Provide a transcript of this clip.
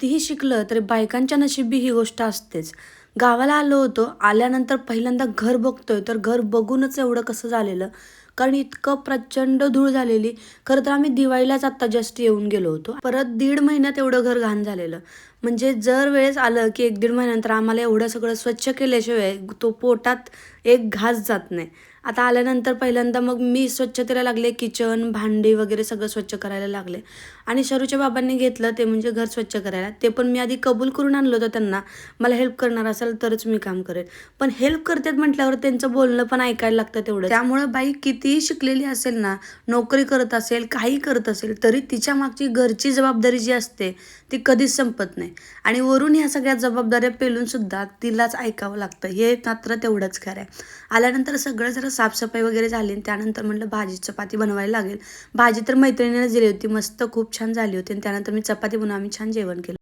कितीही शिकलं तरी बायकांच्या नशिबी ही गोष्ट असतेच. गावाला आलो होतो आल्यानंतर पहिल्यांदा घर बघतोय तर घर बघूनच एवढं कसं झालेलं? कारण इतकं प्रचंड धूळ झालेली. खरं तर आम्ही दिवाळीलाच आत्ता जस्ट येऊन गेलो होतो. परत दीड महिन्यात एवढं घर घाण झालेलं. म्हणजे जर वेळेस आलं की एक दीड महिन्यानंतर आम्हाला एवढं सगळं स्वच्छ केल्याशिवाय तो पोटात एक घास जात नाही. आता आल्यानंतर पहिल्यांदा मग मी स्वच्छतेला लागले किचन भांडी वगैरे सगळं स्वच्छ करायला लागले. आणि शरूच्या बाबांनी घेतलं ते म्हणजे घर स्वच्छ करायला. ते पण मी आधी कबूल करून आणलं होतं त्यांना. मला हेल्प करणार असेल तरच मी काम करेन पण हेल्प करतात म्हटल्यावर त्यांचं बोलणं पण ऐकायला लागतं तेवढं त्यामुळं बाई किती कितीही शिकलेली असेल ना नोकरी करत असेल काही करत असेल तरी तिच्या मागची घरची जबाबदारी जी असते ती कधीच संपत नाही. आणि वरून ह्या सगळ्या जबाबदाऱ्या पेलून सुद्धा तिलाच ऐकावं लागतं. हे मात्र तेवढंच खरं आहे. आल्यानंतर सगळं जरा साफसफाई वगैरे झाली आणि त्यानंतर म्हटलं भाजी चपाती बनवायला लागेल. भाजी तर मैत्रिणीने दिली होती. मस्त खूप छान झाली होती आणि त्यानंतर मी चपाती बनवून आम्ही छान जेवण केलं.